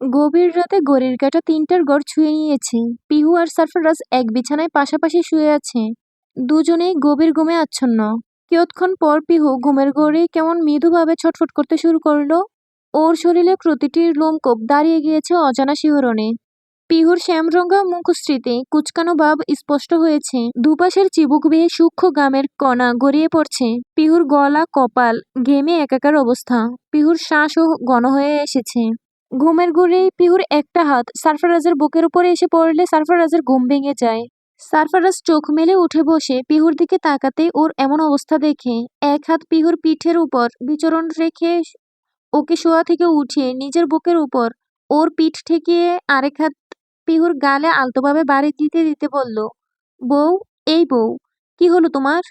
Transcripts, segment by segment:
গভীর রাতে ঘড়ির কাঁটা তিনটার ঘর ছুঁয়ে নিয়েছে। পিহু আর সারফরাজ এক বিছানায় পাশাপাশি শুয়ে আছে। দুজনেই গভীর ঘুমে আচ্ছন্ন। কিয়ৎক্ষণ পর পিহু ঘুমের ঘরে কেমন মৃদুভাবে ছটফট করতে শুরু করল। ওর শরীরে প্রতিটি লোমকূপ দাঁড়িয়ে গিয়েছে অজানা শিহরণে। পিহুর শ্যামরঙ্গা মুখশ্রীতে কুচকানো ভাব স্পষ্ট হয়েছে। দুপাশের চিবুক বেয়ে সূক্ষ্ম গামের কণা গড়িয়ে পড়ছে। পিহুর গলা, কপাল ঘেমে একাকার অবস্থা। পিহুর শ্বাসও ঘন হয়ে এসেছে। ঘুমের ঘুরে পিহুর একটা হাত সারফারাজের বুকের উপরে এসে পড়লে সারফারাজের ঘুম ভেঙে যায়। সারফারাজ চোখ মেলে উঠে বসে পিহুর দিকে তাকাতে ওর এমন অবস্থা দেখে, এক হাত পিহুর পিঠের উপর বিচরণ রেখে ওকে শোয়া থেকে উঠিয়ে নিজের বুকের উপর ওর পিঠ ঠেকিয়ে আরেক হাত পিহুর গালে আলতোভাবে বাড়ি দিতে দিতে বলল, বউ, এই বউ, কি হলো তোমার?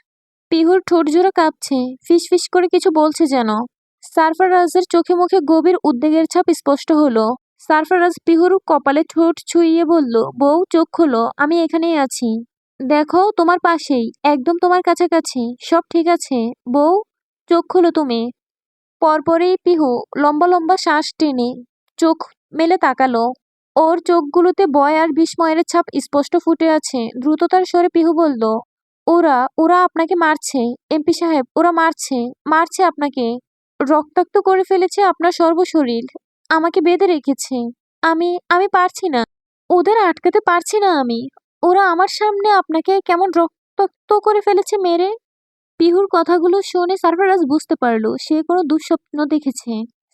পিহুর ঠোঁট জোড়া কাঁপছে ফিস ফিস করে কিছু বলছে যেন। সারফারাজের চোখে মুখে গভীর উদ্বেগের ছাপ স্পষ্ট হলো। সারফারাজ পিহুর কপালে ঠোঁট ছুঁইয়ে বলল, বউ, চোখ খোলো, আমি এখানেই আছি। দেখো, তোমার পাশেই, একদম তোমার কাছাকাছি, সব ঠিক আছে। বউ, চোখ খোলো তুমি। পরপরই পিহু লম্বা লম্বা শ্বাস টেনে চোখ মেলে তাকালো। ওর চোখগুলোতে বয় আর বিস্ময়ের ছাপ স্পষ্ট ফুটে আছে। দ্রুততার স্বরে পিহু বলল, ওরা ওরা আপনাকে মারছে। এমপি সাহেব, ওরা মারছে মারছে আপনাকে। রক্তাক্ত করে ফেলেছে আপনার সর্বশরীর আমাকে বেঁধে রেখেছে। আমি আমি পারছি না। ওদের আটকাতে পারছি না আমি। ওরা আমার সামনে আপনাকে কেমন রক্তাক্ত করে ফেলেছে মেরে? পিহুর কথাগুলো শুনে সারফারাজ বুঝতে পারল। সে কোনো দুঃস্বপ্ন দেখেছে।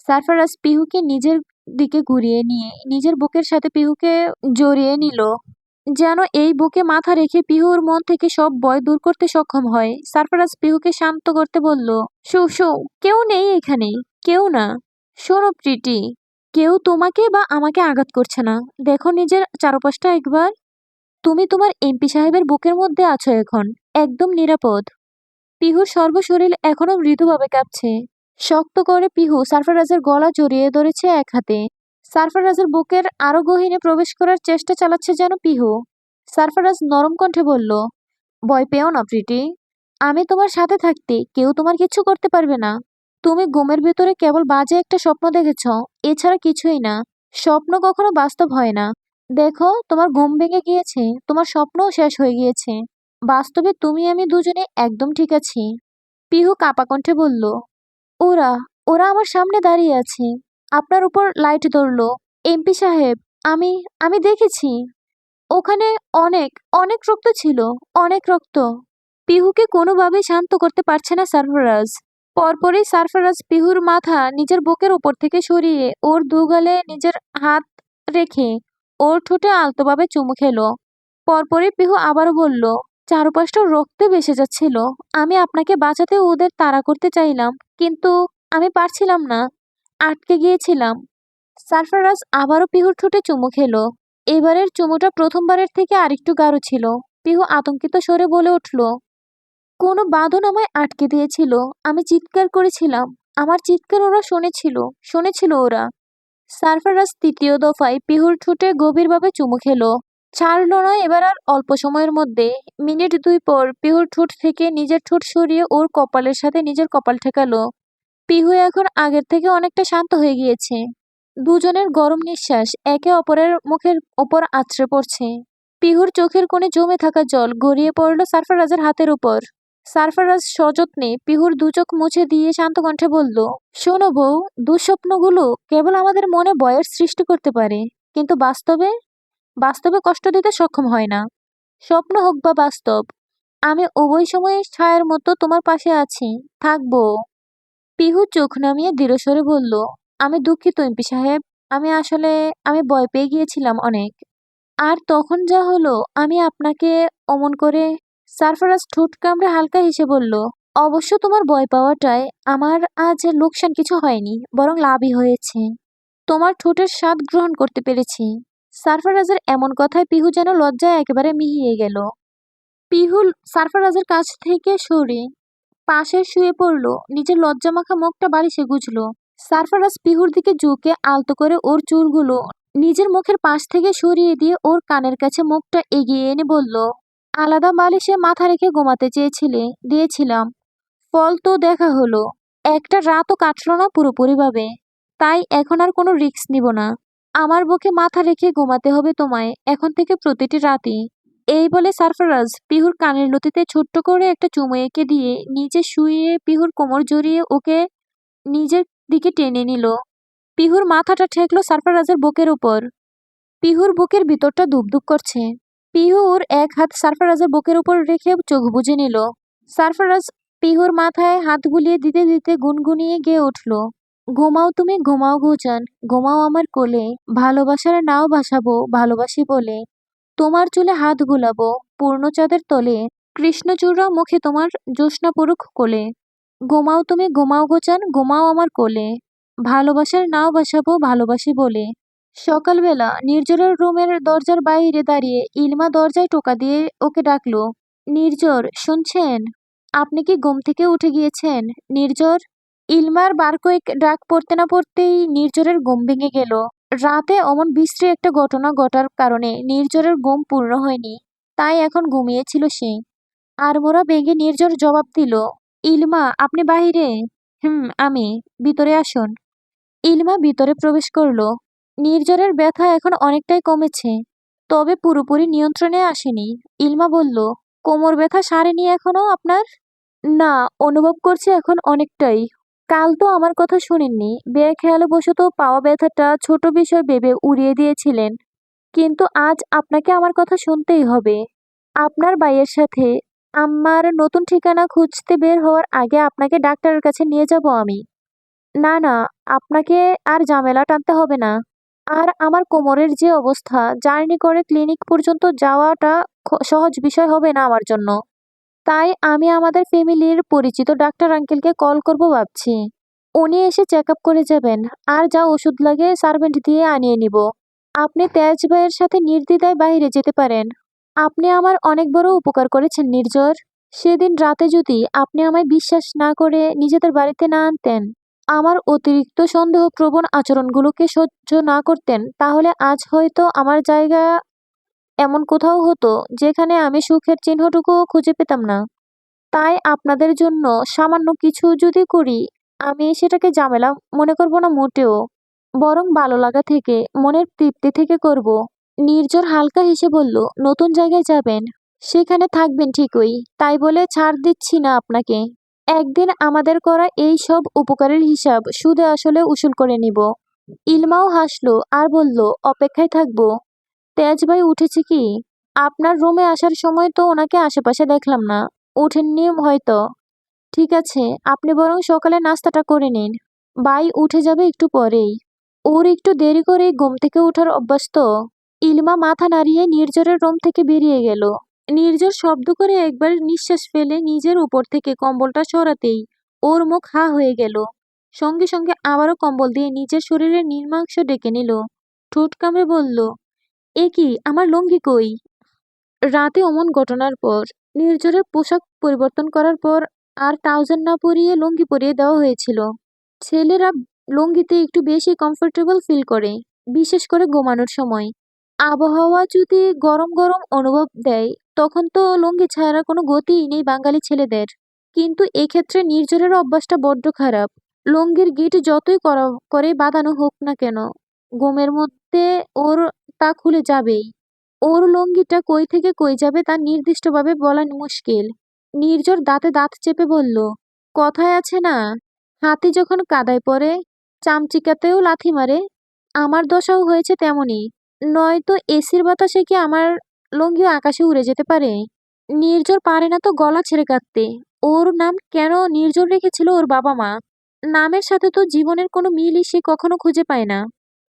সারফারাজ পিহুকে নিজের দিকে ঘুরিয়ে নিয়ে, নিজের বুকের সাথে পিহুকে জড়িয়ে নিল। যেন এই বুকে মাথা রেখে পিহুর মন থেকে সব ভয় দূর করতে সক্ষম হয়। সারফারাজ পিহুকে শান্ত করতে বলল, শো শো, কেউ নেই এখানে, কেউ না। শোনো প্রীতি, কেউ তোমাকে বা আমাকে আঘাত করছে না। দেখো নিজের চারপাশটা একবার। তুমি তোমার এমপি সাহেবের বুকের মধ্যে আছো এখন, একদম নিরাপদ। পিহুর সর্বশরীর এখনও মৃদুভাবে কাঁপছে। শক্ত করে পিহু সারফারাজের গলা জড়িয়ে ধরেছে এক হাতে। সারফারাজের বুকের আরও গহীনে প্রবেশ করার চেষ্টা চালাচ্ছে যেন পিহু। সারফারাজ নরম কণ্ঠে বলল, ভয় পেও না, প্রীতি। আমি তোমার সাথে থাকতে কেউ তোমার কিছু করতে পারবে না। তুমি ঘুমের ভেতরে কেবল বাজে একটা স্বপ্ন দেখেছ, এছাড়া কিছুই না। স্বপ্ন কখনো বাস্তব হয় না। দেখো, তোমার ঘুম ভেঙে গিয়েছে, তোমার স্বপ্নও শেষ হয়ে গিয়েছে। বাস্তবে তুমি, আমি দুজনে একদম ঠিক আছি। পিহু কাপা কণ্ঠে বলল, ওরা ওরা আমার সামনে দাঁড়িয়ে আছে। আপনার উপর লাইট ধরলো। এমপি সাহেব, আমি আমি দেখেছি। ওখানে অনেক অনেক রক্ত ছিল, অনেক রক্ত। পিহুকে কোনোভাবে শান্ত করতে পারছে না সারফরাজ। পরপরই সারফরাজ পিহুর মাথা নিজের বুকের উপর থেকে সরিয়ে ওর দুগালে নিজের হাত রেখে ওর ঠোঁটে আলতোভাবে চুমু খেলো। পরপরই পিহু আবারও বলল, চারপাশটা রক্তে ভেসে যাচ্ছিল। আমি আপনাকে বাঁচাতে ওদের তাড়া করতে চাইলাম, কিন্তু আমি পারছিলাম না। আটকে গিয়েছিলাম। সারফারাজ আবারও পিহুর ঠোঁটে চুমু খেলো। এবারের চুমুটা প্রথমবারের থেকে আরেকটু গাঢ় ছিল। পিহু আতঙ্কিত স্বরে বলে উঠল, কোনো বাঁধন আমায় আটকে দিয়েছিল। আমি চিৎকার করেছিলাম। আমার চিৎকার ওরা শুনেছিল শুনেছিল ওরা। সারফারাজ তৃতীয় দফায় পিহুর ঠোঁটে গভীরভাবে চুমু খেলো। ছাড়লো না এবার আর অল্প সময়ের মধ্যে। মিনিট দুই পর পিহুর ঠোঁট থেকে নিজের ঠোঁট সরিয়ে ওর কপালের সাথে নিজের কপাল ঠেকালো। পিহু এখন আগের থেকে অনেকটা শান্ত হয়ে গিয়েছে। দুজনের গরম নিঃশ্বাস একে অপরের মুখের ওপর আছড়ে পড়ছে। পিহুর চোখের কোণে জমে থাকা জল গড়িয়ে পড়ল সারফারাজের হাতের উপর। সারফারাজ সযত্নে পিহুর দু চোখ মুছে দিয়ে শান্ত কণ্ঠে বলল, শোনো বউ, দুঃস্বপ্নগুলো কেবল আমাদের মনে ভয়ের সৃষ্টি করতে পারে, কিন্তু বাস্তবে? বাস্তবে কষ্ট দিতে সক্ষম হয় না। স্বপ্ন হোক বা বাস্তব, আমি উভয় সময়ে ছায়ার মতো তোমার পাশে আছি, থাকব। পিহু চোখ নামিয়ে দৃঢ়স্বরে বলল, আমি দুঃখিত, এমপি সাহেব। আমি আসলে, আমি ভয় পেয়ে গিয়েছিলাম অনেক। আর তখন যা হলো, আমি আপনাকে অমন করে সারফারাজ ঠোঁট কামড়ে হালকা হেসে বলল, অবশ্য তোমার ভয় পাওয়াটায় আমার আজ লোকসান কিছু হয়নি, বরং লাভই হয়েছে। তোমার ঠোঁটের স্বাদ গ্রহণ করতে পেরেছি। সারফারাজের এমন কথায় পিহু যেন লজ্জায় একেবারে মিহিয়ে গেল। পিহুল সারফারাজের কাছ থেকে সরে পাশে শুয়ে পড়ল, নিজের লজ্জামাখা মুখটা বালিশে গুজলো। সারফারাজ পিহুর দিকে ঝুঁকে আলতো করে ওর চুলগুলো নিজের মুখের পাশ থেকে সরিয়ে দিয়ে ওর কানের কাছে মুখটা এগিয়ে এনে বলল, আলাদা বালিশে মাথা রেখে ঘুমাতে চেয়েছিলে, দিয়েছিলাম। ফল তো দেখা হলো, একটা রাতও কাটলো না পুরোপুরিভাবে। তাই এখন আর কোনো রিস্ক নিব না। আমার বুকে মাথা রেখে ঘুমাতে হবে তোমায়, এখন থেকে প্রতিটি রাতে এই বলে সারফরাজ পিহুর কানের লতিতে ছোট্ট করে একটা চুমু এঁকে দিয়ে নিচে শুয়ে পিহুর কোমর জড়িয়ে ওকে নিজের দিকে টেনে নিল। পিহুর মাথাটা ঠেকলো সারফরাজের বুকের উপর। পিহুর বুকের ভিতরটা ধুপধুপ করছে। পিহুর এক হাত সারফরাজের বুকের উপর রেখে চোখ বুজে নিল। সারফরাজ পিহুর মাথায় হাত বুলিয়ে দিতে দিতে গুনগুনিয়ে গেয়ে উঠল। ঘুমাও তুমি, ঘুমাও ঘুচান ঘুমাও আমার কোলে। ভালোবাসার নাও ভাসাবো, ভালোবাসি বলে। তোমার চুলে হাত বুলাবো পূর্ণ চাঁদের তলে, কৃষ্ণচূড়া মুখে তোমার জ্যোৎস্না পুরুখ কোলে। গোমাও তুমি গোমাও গোচান গোমাও আমার কোলে। ভালোবাসার নাও ভাসাবো, ভালোবাসি বলে। সকালবেলা নির্জরের রুমের দরজার বাইরে দাঁড়িয়ে ইলমা দরজায় টোকা দিয়ে ওকে ডাকলো, নির্জর, শুনছেন? আপনি কি ঘুম থেকে উঠে গিয়েছেন? নির্জর? ইলমার বার কয়েক ডাক পড়তে না পড়তেই নির্জরের ঘুম ভেঙে গেল। রাতে অমন বিশ্রী একটা ঘটনা ঘটার কারণে নির্জরের ঘুম পূর্ণ হয়নি, তাই এখন ঘুমিয়েছিল সে। আর মোরা ভেঙে নির্জর জবাব দিল, ইলমা, আপনি বাহিরে? হুম, আমি, ভিতরে আসুন। ইলমা ভিতরে প্রবেশ করল নির্জরের ব্যথা এখন অনেকটাই কমেছে, তবে পুরোপুরি নিয়ন্ত্রণে আসেনি। ইলমা বলল, কোমর ব্যথা সারেনি এখনও আপনার? না, অনুভব করছে এখন অনেকটাই। কাল তো আমার কথা শুনেননি। বেখেয়ালবশত পাওয়া ব্যথাটা ছোট বিষয় ভেবে উড়িয়ে দিয়েছিলেন। কিন্তু আজ আপনাকে আমার কথা শুনতেই হবে। আপনার ভাইয়ের সাথে আমার নতুন ঠিকানা খুঁজতে বের হওয়ার আগে আপনাকে ডাক্তারের কাছে নিয়ে যাব আমি। না না, আপনাকে আর ঝামেলা টানতে হবে না। আর আমার কোমরের যে অবস্থা, জার্নি করে ক্লিনিক পর্যন্ত যাওয়াটা সহজ বিষয় হবে না আমার জন্য। তাই আমি আমাদের ফ্যামিলির পরিচিত ডাক্তার আঙ্কেলকে কল করব ভাবছি। উনি এসে চেক আপ করে যাবেন, আর যা ওষুধ লাগে সার্ভেন্ট দিয়ে আনিয়ে নিব। আপনি তেজ ভাইয়ের সাথে নির্দ্বিধায় বাইরে যেতে পারেন। আপনি আমার অনেক বড় উপকার করেছেন নির্জর সেদিন রাতে যদি আপনি আমায় বিশ্বাস না করে নিজেদের বাড়িতে না আনতেন, আমার অতিরিক্ত সন্দেহ সন্দেহপ্রবণ আচরণগুলোকে সহ্য না করতেন, তাহলে আজ হয়তো আমার জায়গা এমন কোথাও হতো যেখানে আমি সুখের চিহ্নটুকুও খুঁজে পেতাম না। তাই আপনাদের জন্য সামান্য কিছু যদি করি, আমি সেটাকে ঝামেলা মনে করব না মোটেও। বরং ভালো লাগা থেকে, মনের তৃপ্তি থেকে করব। নির্জর হালকা হেসে বলল, নতুন জায়গায় যাবেন। সেখানে থাকবেন ঠিকই। তাই বলে ছাড় দিচ্ছি না আপনাকে। একদিন আমাদের করা এই সব উপকারের হিসাব সুদে আসলে উসুল করে নিব। ইলমাও হাসলো আর বলল, অপেক্ষায় থাকব। তেজ ভাই উঠেছে কি? আপনার রুমে আসার সময় তো ওনাকে আশেপাশে দেখলাম না। ওঠেননি হয়তো। ঠিক আছে, আপনি বরং সকালে নাস্তাটা করে নিন। বাই উঠে যাবে একটু পরেই। ওর একটু দেরি করে ঘুম থেকে ওঠার অভ্যাস তো। ইলমা মাথা নাড়িয়ে নির্জরের রুম থেকে বেরিয়ে গেল। নির্জর শব্দ করে একবার নিঃশ্বাস ফেলে নিজের উপর থেকে কম্বলটা সরাতেই ওর মুখ হা হয়ে গেল। সঙ্গে সঙ্গে আবারও কম্বল দিয়ে নিজের শরীরের নির্মাংস ডেকে নিল। ঠোঁট কামড়ে বলল এ কি, আমার লুঙ্গি কই? রাতে অমন ঘটনার পর নির্জরের পোশাক পরিবর্তন করার পর আর ট্রাউজার না পরিয়ে লুঙ্গি পরিয়ে দেওয়া হয়েছিল। ছেলেরা লুঙ্গিতে একটু বেশি কমফোর্টেবল ফিল করে, বিশেষ করে ঘুমানোর সময়। আবহাওয়া যদি গরম গরম অনুভব দেয়, তখন তো লুঙ্গি ছাড়া কোনো গতিই নেই বাঙালি ছেলেদের। কিন্তু এক্ষেত্রে নির্জরের অভ্যাসটা বড্ড খারাপ। লুঙ্গির গিট যতই করা, করে বাঁধানো হোক না কেন, ঘুমের মধ্যে ওর তা খুলে যাবেই। ওর লঙ্গিটা কই থেকে কই যাবে তা নির্দিষ্টভাবে বলা মুশকিল। নির্জর দাঁতে দাঁত চেপে বলল, কথায় আছে না, হাতি যখন কাদায় পড়ে, চামচিকাতেও লাথি মারে। আমার দশাও হয়েছে তেমনই নয়তো এসির বাতাসে কি আমার লঙ্গিও আকাশে উড়ে যেতে পারে? নির্জর পারে না তো গলা ছেড়ে কাঁদতে। ওর নাম কেন নির্জর রেখেছিল ওর বাবা মা? নামের সাথে তো জীবনের কোনো মিলই সে কখনো খুঁজে পায় না।